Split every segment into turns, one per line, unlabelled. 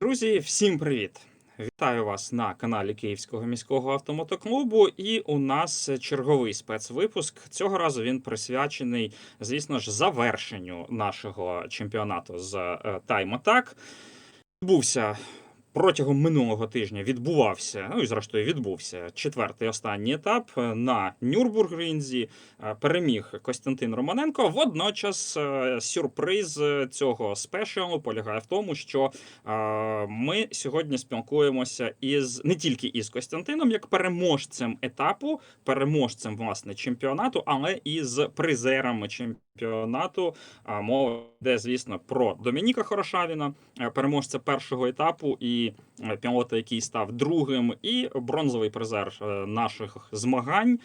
Друзі, всім привіт! Вітаю вас на каналі Київського міського автомотоклубу. І у нас черговий спецвипуск. Цього разу він присвячений, звісно ж, завершенню нашого чемпіонату з е, Time Attack. Відбувся протягом минулого тижня. Відбувався, ну і зрештою відбувся четвертий останній етап на Нюрбургрінзі. Е, Переміг Костянтин Романенко. Водночас е, сюрприз цього спешалу полягає в тому, що е, ми сьогодні спілкуємося із не тільки із Костянтином, як переможцем етапу, переможцем власне чемпіонату, але і з призерами чемпіонату. А мова йде, звісно, про Домініка Хорошавіна, е, переможця першого етапу, і е, пілота, який став другим, і бронзовий призер е, наших змагань.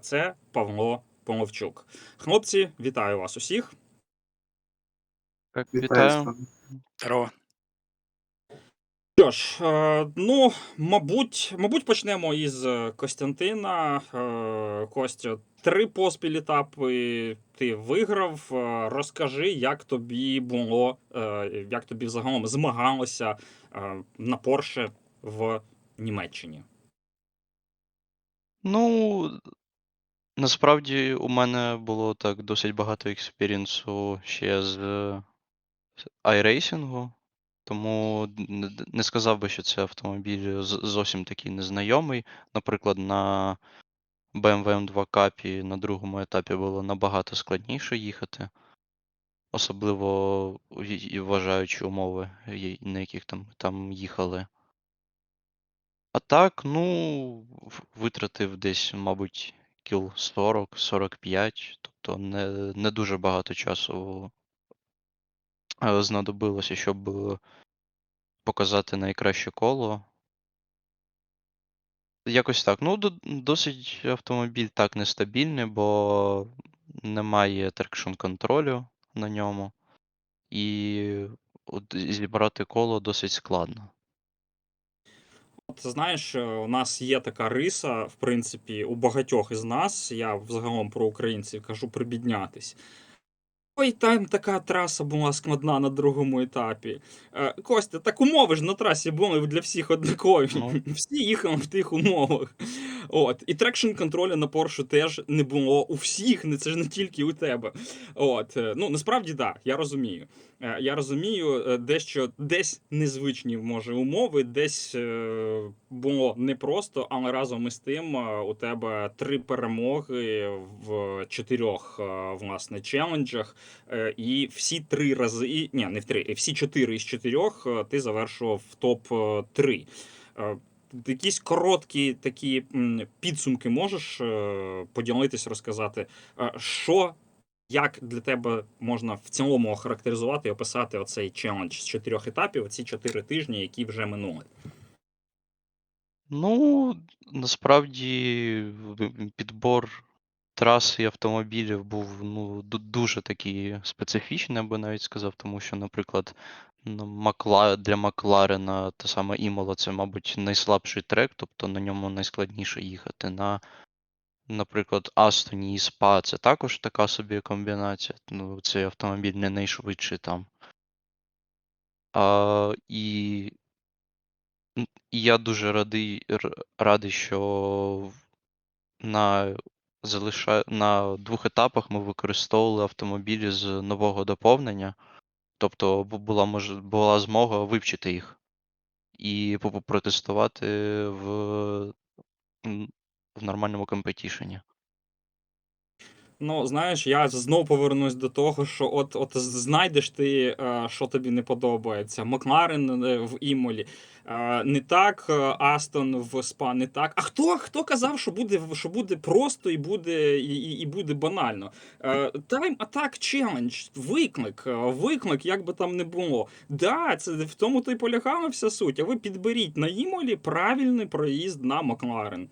Це Павло Помовчук. Хлопці, вітаю вас усіх.
Вітаю.
вітаю.
Здорово.
Що ж, е, ну, мабуть, мабуть, почнемо із е, Костянтина. Е, Костя, три поспіль етапи ти виграв. Розкажи, як тобі було, як тобі загалом змагалося на Порше в Німеччині.
Ну, насправді у мене було так досить багато експірінсу ще з iRacing, тому не, сказав би, що це автомобіль зовсім такий незнайомий. Наприклад, на BMW M2 капі на другому етапі було набагато складніше їхати, особливо вважаючи умови, на яких там, там їхали. А так, ну, витратив десь, мабуть, кіл 40-45, тобто не, не дуже багато часу е, знадобилося, щоб показати найкраще коло. Якось так. Ну, досить автомобіль так нестабільний, бо немає трекшн контролю на ньому, і от зібрати коло досить складно.
Ти знаєш, е, у нас є така риса, в принципі, у багатьох із нас. Я взагалом про українців кажу прибіднятись. Ой, там така траса була складна на другому етапі. Е, Костя, так умови ж на трасі були для всіх однакові.
Ну.
Всі їхали в тих умовах. От. І трекшн контролю на Porsche теж не було у всіх, це ж не тільки у тебе. От. е, Ну, насправді, так, я розумію. Е, Я розумію, е, дещо десь незвичні може умови, десь е, було непросто, але разом із тим у тебе три перемоги в чотирьох власне челенджах, і всі три рази, ні, не в три, всі чотири із чотирьох ти завершував топ 3 Якісь короткі такі підсумки можеш поділитись, розказати, що як для тебе можна в цілому охарактеризувати і описати оцей челендж з чотирьох етапів, ці чотири тижні, які вже минули?
Ну, насправді підбор траси і автомобілів був ну, дуже такий специфічний, я би навіть сказав, тому що, наприклад, ну, для Макларена та саме Імола це, мабуть, найслабший трек, тобто на ньому найскладніше їхати. На, наприклад, Астоні і Спа це також така собі комбінація. Ну, цей автомобіль не найшвидший там. А, і І я дуже радий, радий, що на, залиша... на двох етапах ми використовували автомобілі з нового доповнення. Тобто була, мож... була змога вивчити їх і протестувати в, в нормальному компетішені.
Ну, знаєш, я знов повернусь до того, що от, от знайдеш ти, е, що тобі не подобається. Макларен е, в Імолі. е, Не так, Астон в СПА не так. А хто, хто казав, що буде, що буде просто і буде, і, і, буде банально? Time Attack Challenge, виклик, виклик, як би там не було. Да, це в тому то й полягала вся суть. А ви підберіть на Імолі правильний проїзд на Макларен.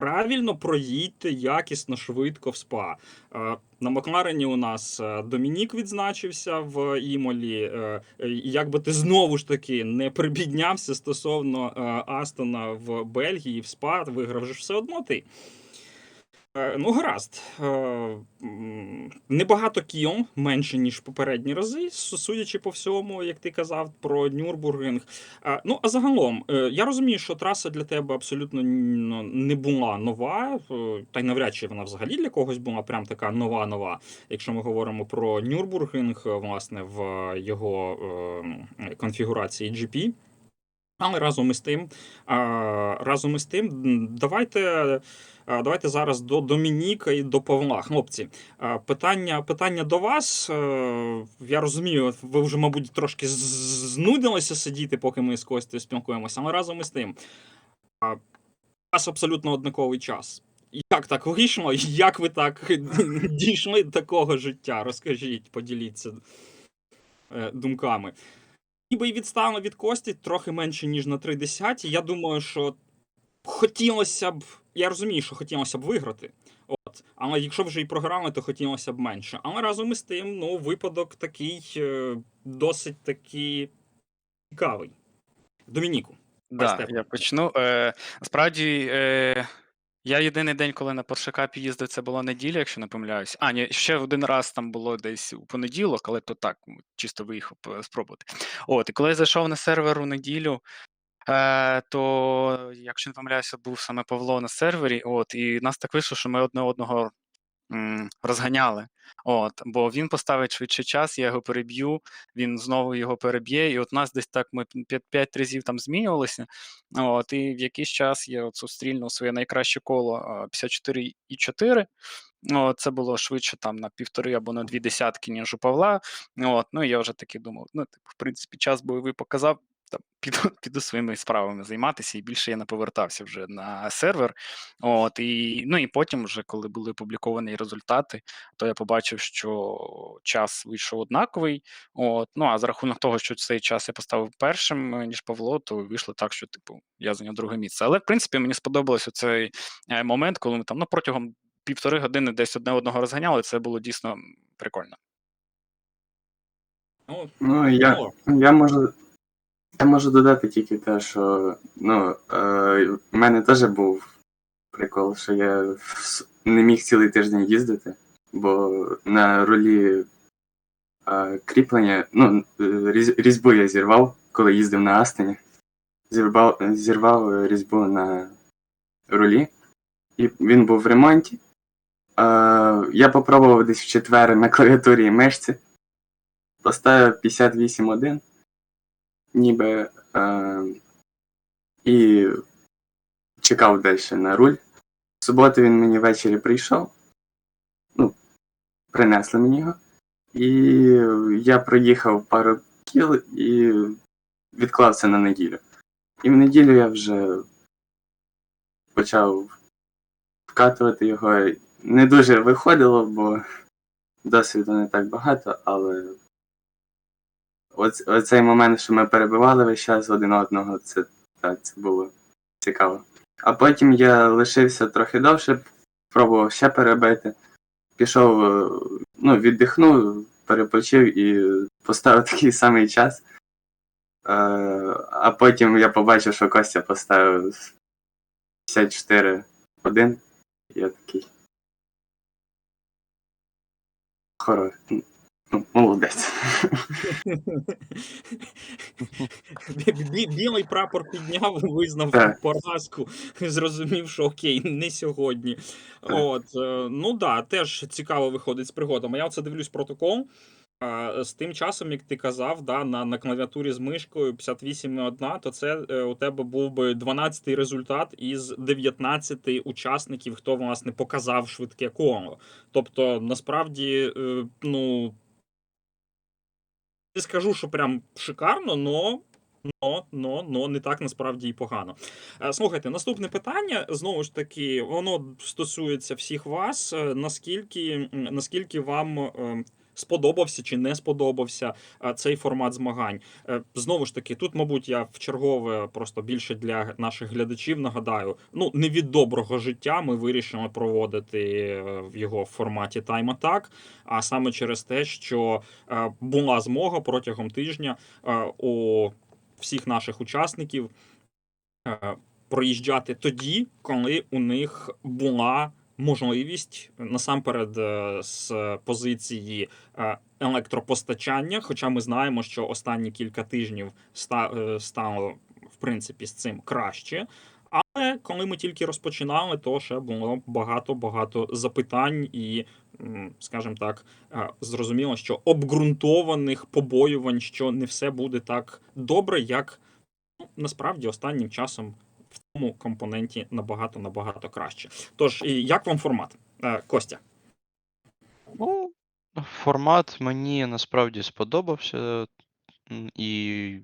Правильно проїдьте якісно, швидко в спа. Е, На Макларені у нас е, Домінік відзначився в Імолі. Е, е, Як би ти знову ж таки не прибіднявся стосовно Астона в Бельгії в СПА, виграв же все одно ти. Е, Ну, гаразд. Е, Небагато кіл, менше, ніж попередні рази, судячи по всьому, як ти казав, про Нюрбургінг. Е, Ну, а загалом, я розумію, що траса для тебе абсолютно ну, не була нова, та й навряд чи вона взагалі для когось була прям така нова-нова. Якщо ми говоримо про Нюрбургінг, е, власне, в його конфігурації GP. Але разом із тим, разом із тим, давайте, давайте зараз до Домініка і до Павла. Хлопці, питання, питання до вас. Е, Я розумію, ви вже, мабуть, трошки знудилися сидіти, поки ми з Костю спілкуємося, але разом із тим. У вас абсолютно однаковий час. Як так вийшло? Як ви так дійшли до такого життя? Розкажіть, поділіться е, думками. Ніби і відстали від Кості трохи менше, ніж на 3 Я думаю, що хотілося б. Я розумію, що хотілося б виграти. От. Але якщо вже і програли, то хотілося б менше. Але разом із тим, ну, випадок такий е, досить таки цікавий. Домініку.
Да, я почну. Е, насправді, е, я єдиний день, коли на Поршикапі їздив, це була неділя, якщо не помиляюсь. А, ні, ще один раз там було десь у понеділок, але то так, чисто виїхав спробувати. От, і коли я зайшов на сервер у неділю, е, то, якщо не помиляюся, був саме Павло на сервері. От, і нас так вийшло, що ми одне одного розганяли. От, бо він поставить швидше час, я його переб'ю, він знову його переб'є, і от нас десь так ми п'ять, п'ять разів там змінювалися. От, і в якийсь час я от стрільнув своє найкраще коло 54,4. От, це було швидше там на півтори або на дві десятки, ніж у Павла. От, ну і я вже таки думав, ну, типу, в принципі, час бойовий показав. Там, піду, піду своїми справами займатися, і більше я не повертався вже на сервер. От, і, ну і потім, вже коли були опубліковані результати, то я побачив, що час вийшов однаковий. От, ну а за рахунок того, що цей час я поставив першим, ніж Павло, то вийшло так, що типу я зайняв друге місце. Але в принципі мені сподобався цей е, момент, коли ми там ну, протягом півтори години десь одне одного розганяли. Це було дійсно прикольно.
Ну,
Ну, я, я можу. Я можу додати тільки те, що ну, е, в мене теж був прикол, що я не міг цілий тиждень їздити, бо на рулі е, кріплення, ну, різ, різьбу я зірвав, коли їздив на Астені. Зірвав, зірвав різьбу на рулі, і він був в ремонті. Е, я попробував десь в четвер на клавіатурі і мишці. Поставив 58.1, ніби е, і чекав далі на руль. В суботу він мені ввечері прийшов. Ну, принесли мені його. І я проїхав пару кіл і відклав це на неділю. І в неділю я вже почав вкатувати його. Не дуже виходило, бо досвіду не так багато, але Оц, оцей момент, що ми перебивали весь час один одного, це, так, це було цікаво. А потім я лишився трохи довше, пробував ще перебити. Пішов, е, ну, віддихнув, перепочив і поставив такий самий час. Е, а потім я побачив, що Костя поставив 54-1. Я такий. Хороший. Ну, молодець.
Бі- бі- Білий прапор підняв, визнав
Так.
поразку, зрозумів, що окей, не сьогодні. От, е, ну да, теж цікаво виходить з пригодами. Я оце дивлюсь протокол. А, З тим часом, як ти казав, да, на, на клавіатурі з мишкою 58,1, то це е, у тебе був би 12-й результат із 19 учасників, хто власне показав швидке коло. Тобто, насправді, е, ну не скажу, що прям шикарно, но. Но, но, но не так насправді і погано. Е, Слухайте, наступне питання знову ж таки, воно стосується всіх вас. Е, Наскільки, наскільки вам е, сподобався чи не сподобався е, цей формат змагань? Е, Знову ж таки, тут, мабуть, я в чергове просто більше для наших глядачів нагадаю. Ну, не від доброго життя ми вирішили проводити е, в його форматі Time Attack, а саме через те, що була змога протягом тижня у всіх наших учасників проїжджати тоді, коли у них була можливість насамперед е, з позиції е, електропостачання. Хоча ми знаємо, що останні кілька тижнів ста- е, стало в принципі з цим краще. Але коли ми тільки розпочинали, то ще було багато-багато запитань і, скажімо так, е, зрозуміло, що обґрунтованих побоювань, що не все буде так добре, як ну, насправді останнім часом в цьому компоненті набагато набагато краще. Тож, як вам формат, Е, Костя?
Ну, формат мені насправді сподобався, і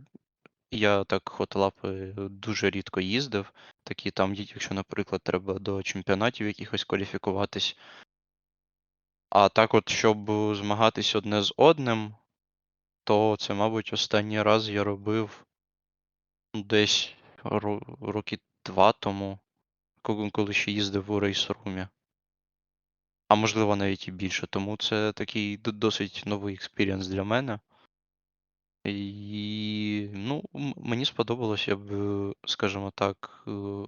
я так хотелапи дуже рідко їздив. Такі там, якщо, наприклад, треба до чемпіонатів якихось кваліфікуватись. А так, от, щоб змагатись одне з одним, то це, мабуть, останній раз я робив десь роки два тому, коли ще їздив у рейсрумі. А можливо, навіть і більше. Тому це такий досить новий експірієнс для мене. І ну, мені сподобалось, я б, е, скажімо так, е,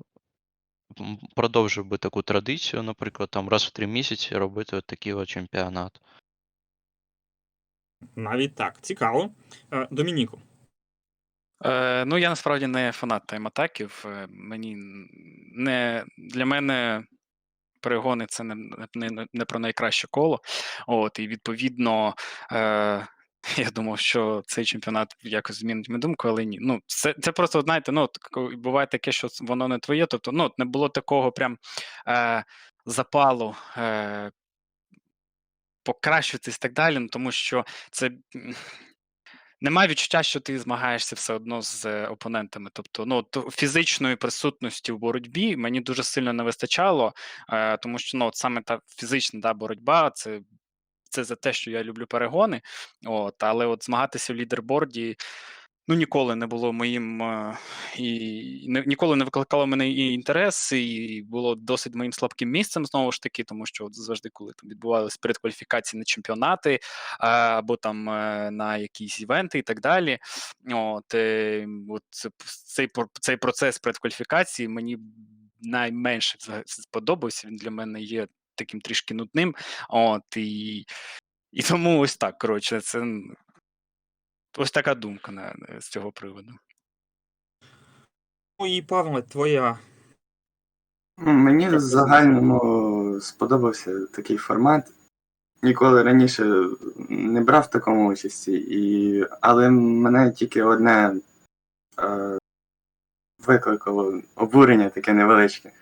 продовжив би таку традицію, наприклад, там раз в три місяці робити от такий от чемпіонат.
Навіть так, цікаво. Е, Домініку.
Е, ну, я насправді не фанат тайм-атаків. Е, Мені не для мене перегони це не, не, не- про найкраще коло. От, і відповідно, е, я думав, що цей чемпіонат якось змінить мою думку, але ні. Ну, це, це просто, знаєте, ну, буває таке, що воно не твоє. Тобто, ну, не було такого прям е, запалу. Е, Покращуватись і так далі, ну, тому що це немає відчуття, що ти змагаєшся все одно з е, опонентами. Тобто, ну то фізичної присутності в боротьбі мені дуже сильно не вистачало, е, тому що ну, от саме та фізична да, боротьба це. Це за те, що я люблю перегони. От, але от змагатися в лідерборді ну ніколи не було моїм е, і не, ніколи не викликало мене і інтерес, і було досить моїм слабким місцем знову ж таки, тому що от завжди, коли там відбувалися передкваліфікації на чемпіонати е, або там е, на якісь івенти і так далі. От, от цей, цей процес предкваліфікації мені найменше сподобався. Він для мене є таким трішки нудним. От, і, і тому ось так. Коротше, це ось така думка на, на- з цього приводу.
Ну і Павле, твоя
Ну, Мені в загальному сподобався такий формат. Ніколи раніше не брав в такому участі, і... але мене тільки одне е... викликало обурення таке невеличке.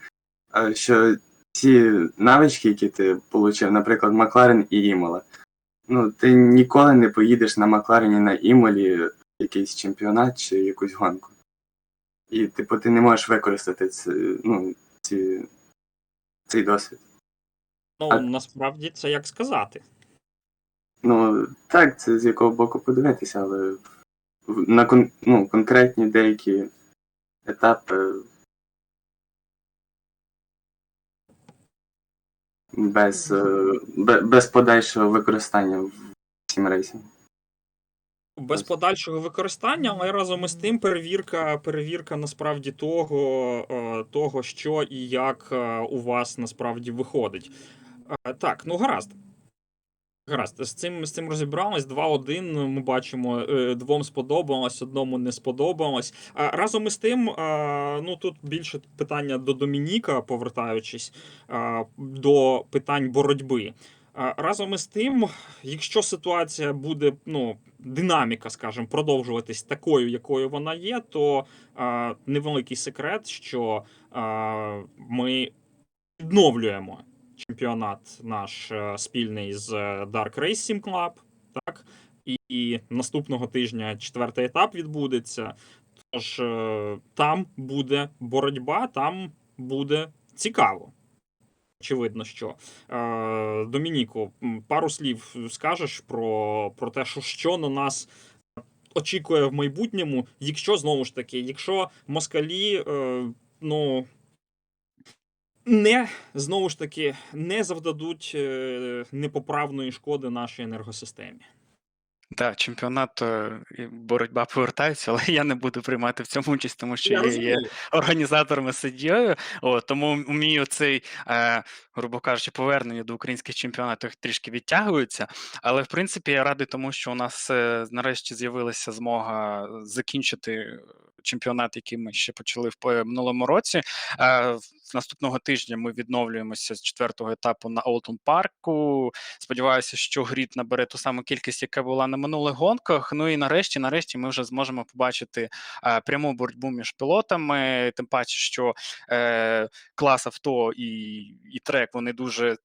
Е, що ці навички, які ти отримав, наприклад, Макларен і Імола, ну, ти ніколи не поїдеш на Макларені на Імолі якийсь чемпіонат чи якусь гонку. І, типу, ти не можеш використати це, ну, ці, цей досвід.
ну
А-
насправді це як сказати.
Ну, так, це з якого боку подивитися, але на кон, ну, конкретні деякі етапи без, е, без подальшого використання в сімрейсі.
Без подальшого використання, але разом із тим перевірка, перевірка насправді того, е, того, що і як е, у вас насправді виходить. Так, ну гаразд. Гаразд, з цим, з цим розібрались. 2-1. Ми бачимо, е, двом сподобалось, одному не сподобалось. Разом із тим, ну тут більше питання до Домініка, повертаючись до питань боротьби. Разом із тим, якщо ситуація буде, ну, динаміка, скажімо, продовжуватись такою, якою вона є, то невеликий секрет, що ми відновлюємо чемпіонат наш е, спільний з е, Dark Racing Club, так? І, наступного тижня четвертий етап відбудеться. Тож е, там буде боротьба, там буде цікаво. Очевидно, що Е, Домініко, пару слів скажеш про, про те, що, що на нас очікує в майбутньому, якщо знову ж таки, якщо москалі, е, ну. Не знову ж таки не завдадуть е, непоправної шкоди нашій енергосистемі.
Так, чемпіонат е, і боротьба повертається, але я не буду приймати в цьому участь, тому що
Я
я є
розумію.
організатором і суддєю. От, тому мій оцей, е, грубо кажучи, повернення до українських чемпіонатів трішки відтягується. Але в принципі я радий тому, що у нас е, нарешті з'явилася змога закінчити чемпіонат, який ми ще почали в минулому році. Е, наступного тижня ми відновлюємося з четвертого етапу на Олтон Парку. Сподіваюся, що грід набере ту саму кількість, яка була на минулих гонках. Ну і нарешті, нарешті, ми вже зможемо побачити е, пряму боротьбу між пілотами. Тим паче, що е, клас авто і, і трек вони дуже.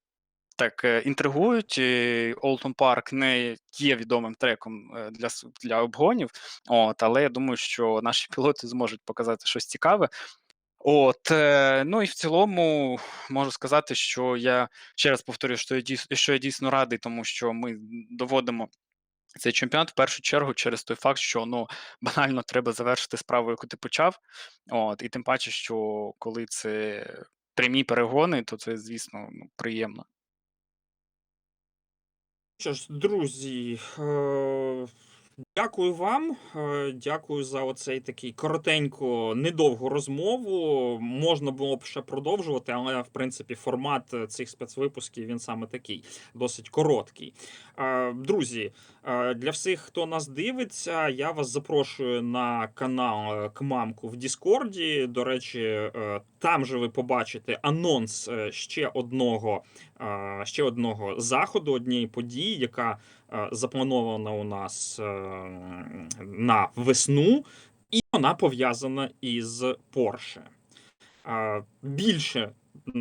Так, е, інтригують. Олтон Парк не є відомим треком е, для, для обгонів, от, але я думаю, що наші пілоти зможуть показати щось цікаве. От, е, ну і в цілому можу сказати, що я ще раз повторюю, що я дійсно, що я дійсно радий, тому що ми доводимо цей чемпіонат в першу чергу через той факт, що ну банально треба завершити справу, яку ти почав. От, і тим паче, що коли це прямі перегони, то це, звісно, ну, приємно.
Що ж, друзі, е, дякую вам. е, Дякую за оцей такий коротенько, недовгу розмову. Можна було б ще продовжувати, але в принципі формат е, цих спецвипусків він саме такий, досить короткий. Е, Друзі, для всіх, хто нас дивиться, я вас запрошую на канал Кмамку в Діскорді. До речі, там же ви побачите анонс ще одного ще одного заходу, однієї події, яка запланована у нас на весну, і вона пов'язана із Porsche. Е, Більше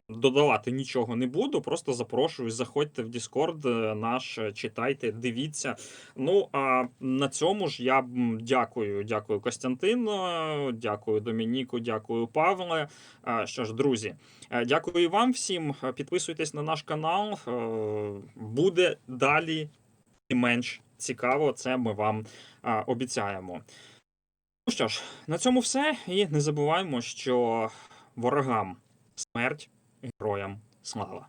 додавати нічого не буду, просто запрошую, заходьте в Discord е, наш, е, читайте, дивіться. Ну а на цьому ж я дякую, дякую Костянтину, дякую Домініку, дякую Павле. Е, Що ж, друзі, Е, Дякую вам всім. Е, Підписуйтесь на наш канал. Е, Буде далі і менш цікаво. Це ми вам а, обіцяємо. Ну що ж, на цьому все. І не забуваємо, що ворогам смерть, героям слава.